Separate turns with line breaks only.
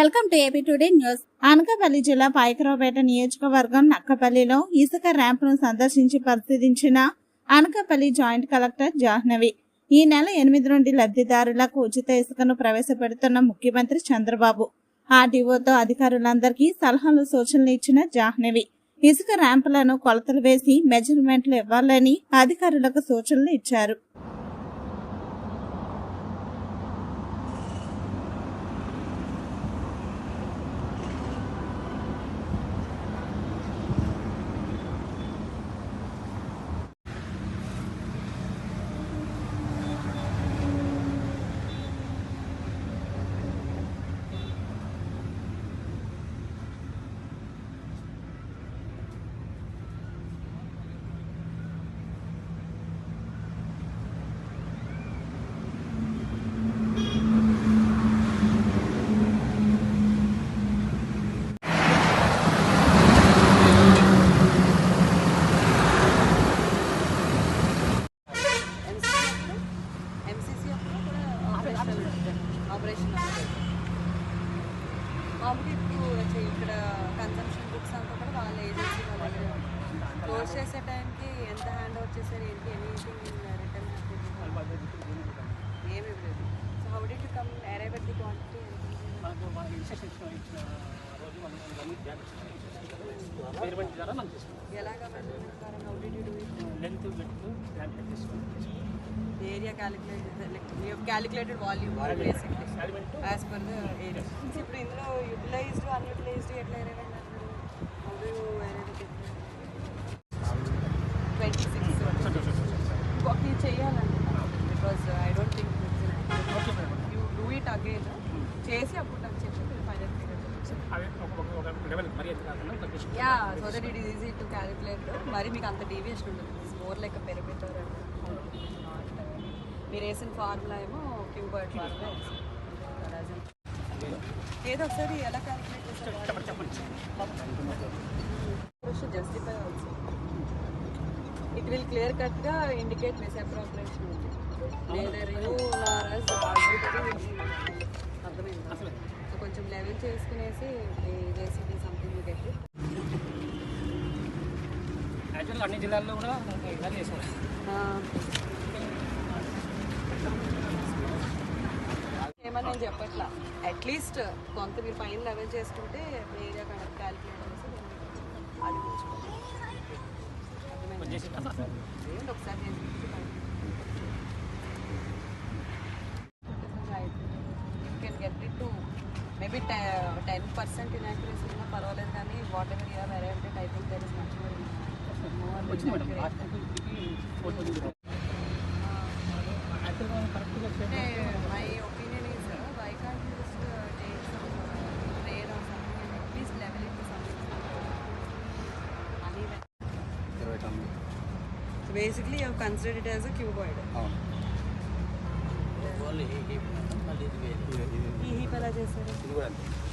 Welcome to AP today news. Anakapalli జిల్లా పాయకరావుపేట నియోజకవర్గం నక్కపల్లిలో ఇసుక ర్యాంప్ను సందర్శించి పరిశీలించిన అనకాపల్లి జాయింట్ కలెక్టర్ జాహ్నవి ఈ నెల ఎనిమిది నుండి లబ్ధిదారులకు ఉచిత ఇసుకను ప్రవేశపెడుతున్న ముఖ్యమంత్రి చంద్రబాబు ఆర్డీఓతో అధికారులందరికీ సలహాలు సూచనలు ఇచ్చిన జాహ్నవి. ఇసుక ర్యాంపులను కొలతలు వేసి మెజర్మెంట్లు ఇవ్వాలని అధికారులకు సూచనలు ఇచ్చారు
ఎంసీసీ అప్పుడు కూడా ఆపరేషన్ ఆపరేషన్ మామూలుగా ఇప్పుడు వచ్చే ఇక్కడ కన్సంప్షన్ బుక్స్ అంతా కూడా వాళ్ళ ఏజెన్సీ వాళ్ళు క్లోజ్ చేసే టైంకి ఎంత హ్యాండ్ ఓవర్ చేశారు ఏంటి ఎనీథింగ్ రిటర్న్ ఏమి లేదు. So how do you come arrive at the quantity
measurement ద్వారా మనం లెంత్ చేసుకుంటాం
area calculated you calculated volume as per the area ఇప్పుడు ఇందులో యూటిలైజ్డ్ అన్యూటిలైజ్డ్ ఎట్లా ఎరేవ్ ట్వంటీ సిక్స్ కాపీ చేయాలండి. Because I don't think you do it again చేసి అప్పుడు నాకు చెప్పి final figure ya so that it is easy to calculate మరి మీకు అంత డీవియేషన్ ఉండదు. ఇట్స్ మోర్ లైక్ పెరిమీటర్ మీరు వేసిన ఫార్ములా ఏమో క్యూబర్డ్ ఫార్ములా ఏదో ఒకసారి ఎలా క్యాలిక్యులేట్ చేస్తారు? Justify also it will clear కట్గా ఇండికేట్ మిస్అప్రాపరేషన్ లేదా యూ నారస్ అర్థమైంది? కొంచెం లెవెల్ చేసుకునేసి జేసీబీ సంథింగ్ గెట్
యాక్చువల్గా అన్ని జిల్లాల్లో కూడా
ఏమని నేను చెప్పట్లా. అట్లీస్ట్ కొంత మీరు పైన లెవెల్ చేసుకుంటే ఏరియా క్యాలిక్యులేట్ చేసి అది ఒకసారి చేసి can get it to maybe ten percent inaccuracy ఉన్నా పర్వాలేదు కానీ whatever you're arrived I think there is much అంటే my opinion is why can't you just take some rare or something at least level it something so basically you consider it as a cuboid
అవును.
ఈ heap